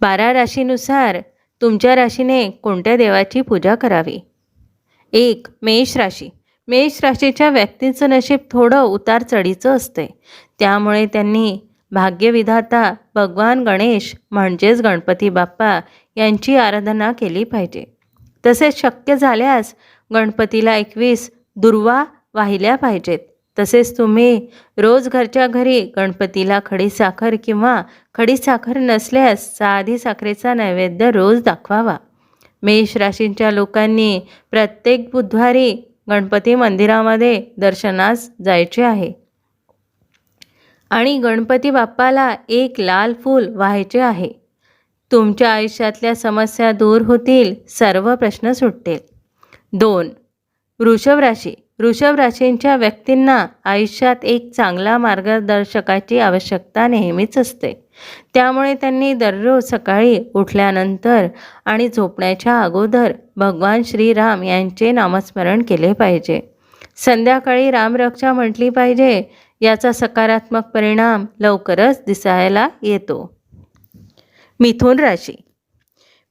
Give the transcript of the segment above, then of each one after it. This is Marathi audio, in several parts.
बारा राशीनुसार तुमच्या राशीने कोणत्या देवाची पूजा करावी? एक मेष राशी. मेष राशीच्या व्यक्तींचं नशीब थोडं उतार चढीचं असते. त्यामुळे त्यांनी भाग्यविधाता भगवान गणेश म्हणजेच गणपती बाप्पा यांची आराधना केली पाहिजे. तसेच शक्य झाल्यास गणपतीला एकवीस दुर्वा वाहिल्या पाहिजेत. तसेच तुम्ही रोज घरच्या घरी गणपतीला खडीसाखर किंवा खडीसाखर नसल्यास साधी साखरेचा नैवेद्य रोज दाखवावा. मेष राशींच्या लोकांनी प्रत्येक बुधवारी गणपती मंदिरामध्ये दर्शनास जायचे आहे. आणि गणपती बाप्पाला एक लाल फूल व्हायचे आहे. तुमच्या आयुष्यातल्या समस्या दूर होतील सर्व प्रश्न सुटतील. दोन वृषभ राशी. वृषभ राशींच्या व्यक्तींना आयुष्यात एक चांगला मार्गदर्शकाची आवश्यकता नेहमीच असते. त्यामुळे त्यांनी दररोज सकाळी उठल्यानंतर आणि झोपण्याच्या अगोदर भगवान श्रीराम यांचे नामस्मरण केले पाहिजे. संध्याकाळी रामरक्षा म्हटली पाहिजे याचा सकारात्मक परिणाम लवकरच दिसायला येतो. मिथुन राशी.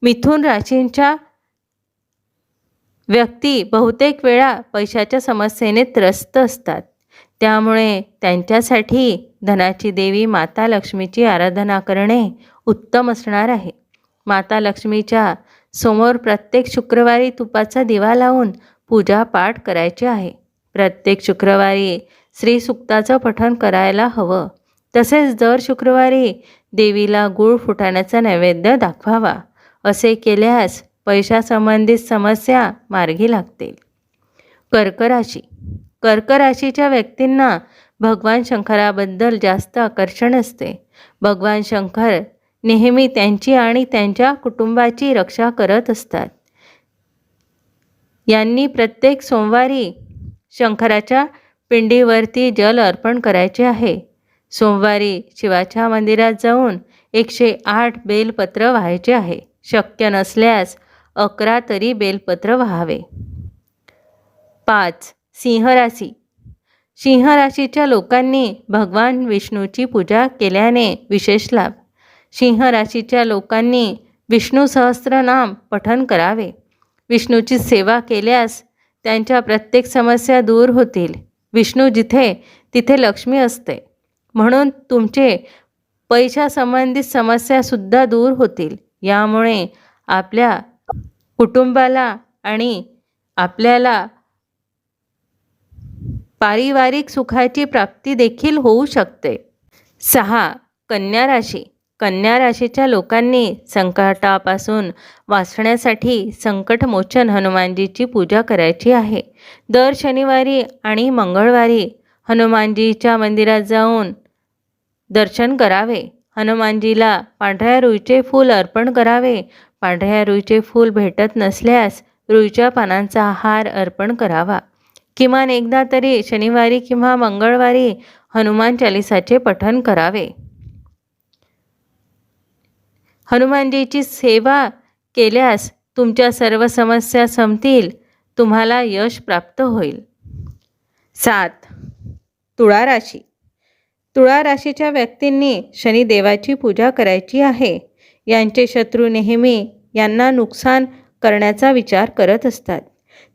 मिथुन राशींच्या व्यक्ती बहुतेक वेळा पैशाच्या समस्येने त्रस्त असतात. त्यामुळे त्यांच्यासाठी धनाची देवी माता लक्ष्मीची आराधना करणे उत्तम असणार आहे. माता लक्ष्मीच्या समोर प्रत्येक शुक्रवारी तुपाचा दिवा लावून पूजा पाठ करायची आहे. प्रत्येक शुक्रवारी श्रीसुक्ताचं पठण करायला हवं. तसेच दर शुक्रवारी देवीला गूळ फुटाण्याचा नैवेद्य दाखवावा. असे केल्यास पैशासंबंधित समस्या मार्गी लागतील. कर्क राशी व्यक्तींना भगवान शंकराबद्दल जास्त आकर्षण असते. भगवान शंकर नेहमी त्यांची आणि त्यांच्या कुटुंबाची रक्षा करत असतात. यांनी प्रत्येक सोमवारी शंकराच्या पिंडीवरती जल अर्पण करायचे आहे. सोमवारी शिवाच्या मंदिरात जाऊन एकशे आठ बेलपत्र व्हायचे आहे. शक्य नसल्यास अकरा तरी बेलपत्र व्हावे. पाच. सिंहराशी. सिंहराशीच्या लोकांनी भगवान विष्णूची पूजा केल्याने विशेष लाभ. सिंहराशीच्या लोकांनी विष्णू सहस्रनाम पठन करावे. विष्णूची सेवा केल्यास त्यांच्या प्रत्येक समस्या दूर होतील. विष्णू जिथे तिथे लक्ष्मी असते. म्हणून तुमचे पैशासंबंधित समस्यासुद्धा दूर होतील. यामुळे आपल्या कुटुंबाला आणि आपल्याला पारिवारिक सुखाची प्राप्ती देखील होऊ शकते. सहा कन्या राशी. कन्या राशीच्या लोकांनी संकटापासून वाचण्यासाठी संकटमोचन हनुमानजीची पूजा करायची आहे. दर शनिवारी आणि मंगळवारी हनुमानजीच्या मंदिरात जाऊन दर्शन करावे. हनुमानजीला पांढऱ्या रुईचे फूल अर्पण करावे. पांढऱ्या रुईचे फूल भेटत नसल्यास रुईच्या पानांचा हार अर्पण करावा. किमान एकदा तरी शनिवारी किंवा मंगळवारी हनुमान चालिसाचे पठण करावे. हनुमानजीची सेवा केल्यास तुमच्या सर्व समस्या संपतील तुम्हाला यश प्राप्त होईल. सात. तुळा राशी. तुळा राशीच्या व्यक्तींनी शनिदेवाची पूजा करायची आहे. यांचे शत्रू नेहमी यांना नुकसान करण्याचा विचार करत असतात.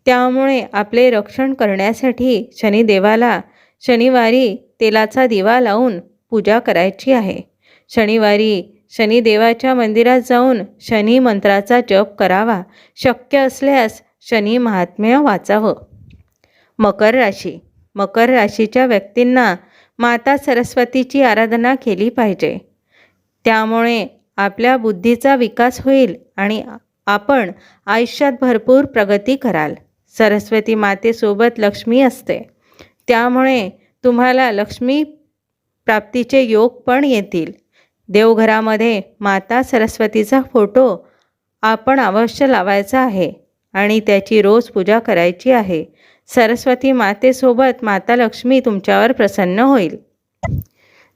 त्यामुळे आपले रक्षण करण्यासाठी शनिदेवाला शनिवारी तेलाचा दिवा लावून पूजा करायची आहे. शनिवारी शनिदेवाच्या मंदिरात जाऊन शनी मंत्राचा जप करावा. शक्य असल्यास शनी महात्म्य वाचावं. मकर राशी. मकर राशीच्या व्यक्तींना माता सरस्वतीची आराधना केली पाहिजे. त्यामुळे आपल्या बुद्धीचा विकास होईल आणि आपण आयुष्यात भरपूर प्रगती कराल. सरस्वती मातेसोबत लक्ष्मी असते. त्यामुळे तुम्हाला लक्ष्मी प्राप्तीचे योग पण येतील. देवघरामध्ये माता सरस्वतीचा फोटो आपण अवश्य लावायचा आहे आणि त्याची रोज पूजा करायची आहे. सरस्वती मातेसोबत माता लक्ष्मी तुमच्यावर प्रसन्न होईल.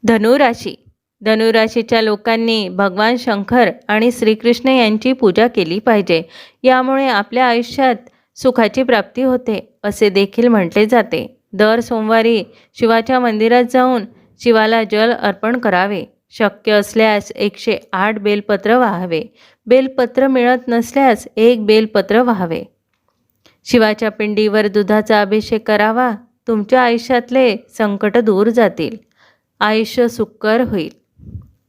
धनुराशी धनुराशीच्या लोकांनी भगवान शंकर आणि श्रीकृष्ण यांची पूजा केली पाहिजे. यामुळे आपल्या आयुष्यात सुखाची प्राप्ती होते असे देखील म्हटले जाते. दर सोमवारी शिवाच्या मंदिरात जाऊन शिवाला जल अर्पण करावे. शक्य असल्यास एकशे आठ बेलपत्र वाहावे. बेलपत्र मिळत नसल्यास एक बेलपत्र वाहावे. शिवाच्या पिंडीवर दुधाचा अभिषेक करावा. तुमच्या आयुष्यातले संकट दूर जातील. आयुष्य सुकर होईल.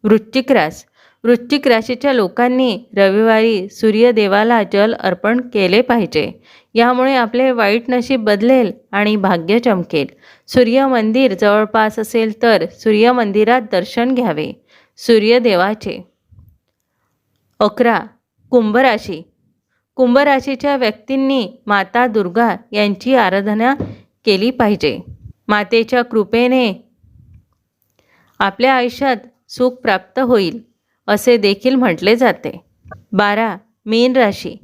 वृश्चिक रास वृश्चिक राशीच्या लोकांनी रविवारी सूर्यदेवाला जल अर्पण केले पाहिजे. यामुळे आपले वाईट नशीब बदलेल आणि भाग्य चमकेल. सूर्य मंदिर जवळपास असेल तर सूर्य मंदिरात दर्शन घ्यावे. सूर्यदेवाचे. अकरा. कुंभराशी. कुंभराशीच्या व्यक्तींनी माता दुर्गा यांची आराधना केली पाहिजे. मातेच्या कृपेने आपल्या आयुष्यात सुख प्राप्त होईल असे देखील म्हटले जाते. बारा. मीन राशी.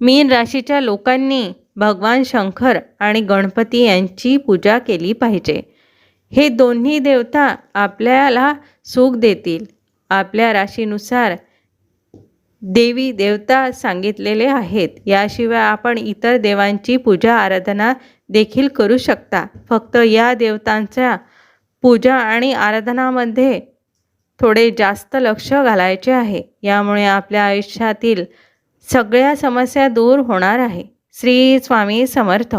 मीन राशीच्या लोकांनी भगवान शंकर आणि गणपती यांची पूजा केली पाहिजे. हे दोन्ही देवता आपल्याला सुख देतील. आपल्या राशीनुसार देवी देवता सांगितलेले आहेत. याशिवाय आपण इतर देवांची पूजा आराधना देखील करू शकता. फक्त या देवतांच्या पूजा आणि आराधनामध्ये थोडे जास्त लक्ष घालायचे आहे. यामुळे आपल्या आयुष्यातील सगळ्या समस्या दूर होणार आहे. श्री स्वामी समर्थ.